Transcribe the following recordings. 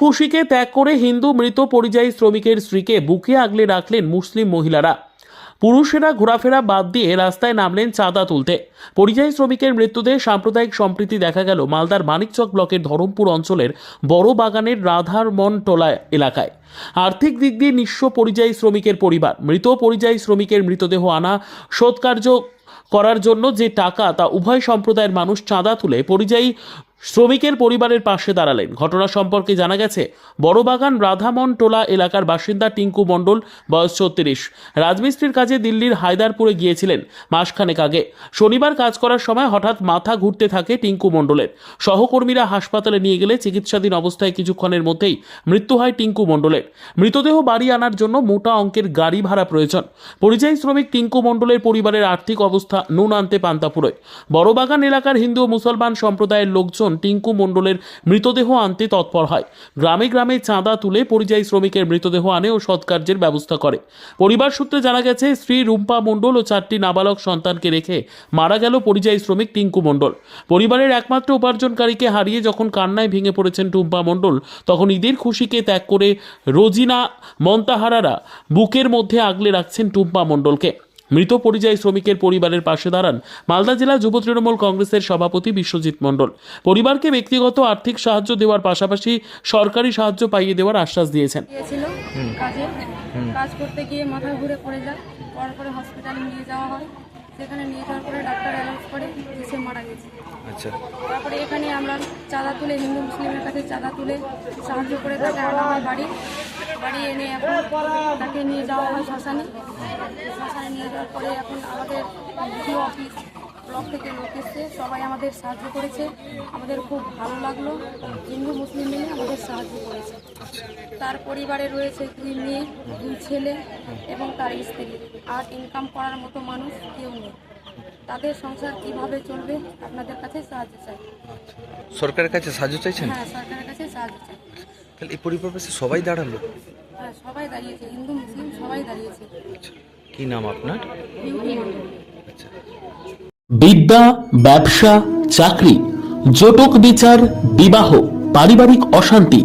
খুশিকে ত্যাগ করে হিন্দু মৃত পরিযায়ী শ্রমিকের স্ত্রীকে বুকে আগলে রাখলেন মুসলিম মহিলারা। পুরুষেরা ঘোরাফেরা বাদ দিয়ে রাস্তায় নামলেন চাঁদা তুলতে। পরিযায়ী শ্রমিকের মৃত্যুতে সাম্প্রদায়িক সম্প্রীতি দেখা গেল মালদার মানিকচক ব্লকের ধরমপুর অঞ্চলের বড় বাগানের রাধারমন টোলা এলাকায়। আর্থিক দিক দিয়ে নিঃস্ব পরিযায়ী শ্রমিকের পরিবার, মৃত পরিযায়ী শ্রমিকের মৃতদেহ আনা সৎকার্য করার জন্য যে টাকা তা উভয় সম্প্রদায়ের মানুষ চাঁদা তুলে পরিযায়ী শ্রমিকের পরিবারের পাশে দাঁড়ালেন। ঘটনা সম্পর্কে জানা গেছে, বড়বাগান রাধামন টোলা এলাকার বাসিন্দা টিঙ্কু মণ্ডল, বয়স ছত্রিশ রাজমিস্ত্রির কাজে দিল্লির হায়দারপুরে গিয়েছিলেন মাসখানেক আগে। শনিবার কাজ করার সময় হঠাৎ মাথা ঘুরতে থাকে টিঙ্কু মণ্ডলের। সহকর্মীরা হাসপাতালে নিয়ে গেলে চিকিৎসাধীন অবস্থায় কিছুক্ষণের মধ্যেই মৃত্যু হয় টিঙ্কু মণ্ডলের। মৃতদেহ বাড়ি আনার জন্য মোটা অঙ্কের গাড়ি ভাড়া প্রয়োজন। পরিযায়ী শ্রমিক টিঙ্কু মণ্ডলের পরিবারের আর্থিক অবস্থা নুন আনতে পান্তাপুরে। বড়বাগান এলাকার হিন্দু ও মুসলমান সম্প্রদায়ের লোকজন টিঙ্কু মণ্ডলের মৃতদেহ আনতে তৎপর হয়, গ্রামে গ্রামে চাঁদা তুলে পরিযায়ী শ্রমিকের মৃতদেহ আনে ও সৎকার্যের ব্যবস্থা করে। পরিবার সূত্রে জানা গেছে, স্ত্রী রুম্পা মণ্ডল ও চারটি নাবালক সন্তানকে রেখে মারা গেল পরিযায়ী শ্রমিক টিঙ্কু মণ্ডল। পরিবারের একমাত্র উপার্জনকারীকে হারিয়ে যখন কান্নায় ভেঙে পড়েছেন টুম্পা মণ্ডল, তখন ঈদের খুশিকে ত্যাগ করে রোজিনা মন্তাহারারা বুকের মধ্যে আগলে রাখছেন টুম্পা মণ্ডলকে। মৃত পরিযায়ী শ্রমিকের পরিবারের পাশে দাঁড়ান মালদা জেলা যুব তৃণমূল কংগ্রেসের সভাপতি বিশ্বজিৎ মণ্ডল। পরিবারকে ব্যক্তিগত আর্থিক সাহায্য দেওয়ার পাশাপাশি সরকারি সাহায্য পাইয়ে দেওয়ার আশ্বাস দিয়েছেন। কাজ। করতে গিয়ে মাথা ঘুরে পড়ে যায়। পর হসপিটালে নিয়ে যাওয়া হয়। সেখানে নিয়ে যাওয়ার পরে ডাক্তার অ্যালাউন্স করে সে মারা গেছে। আচ্ছা। তারপরে এখানে আমরা চাঁদা তুলে, হিন্দু মুসলিমের কাছে চাঁদা তুলে সাহায্য করে তাকে আনা হয় বাড়ি। বাড়ি এনে এখন তাকে নিয়ে যাওয়া হয় শ্মশানে। শ্মশানে নিয়ে যাওয়ার পরে এখন আমাদের ডিও অফিস ব্লক থেকে লোক এসছে, সবাই আমাদের সাহায্য করেছে। আমাদের খুব ভালো লাগল। হিন্দু মুসলিম মিলে আমাদের সাহায্য করেছে। তার পরিবারে রয়েছে দুই মেয়ে, দুই ছেলে এবং তার স্ত্রী। আর ইনকাম করার মতো মানুষ কেউ নেই। তাদের সংসার কীভাবে চলবে আপনাদের কাছে সাহায্য চাই। সরকারের কাছে সাহায্য চাইছেন? হ্যাঁ সরকারের কাছে সাহায্য চাই। তাহলে এই পাশে সবাই দাঁড়াল? হ্যাঁ সবাই দাঁড়িয়েছে হিন্দু মুসলিম সবাই দাঁড়িয়েছে। আচ্ছা কি নাম আপনার? আচ্ছা। বিদ্যা ব্যবসা চাকরি জটক বিচার বিবাহ পারিবারিক অশান্তি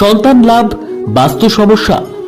সন্তান লাভ বাস্তু সমস্যা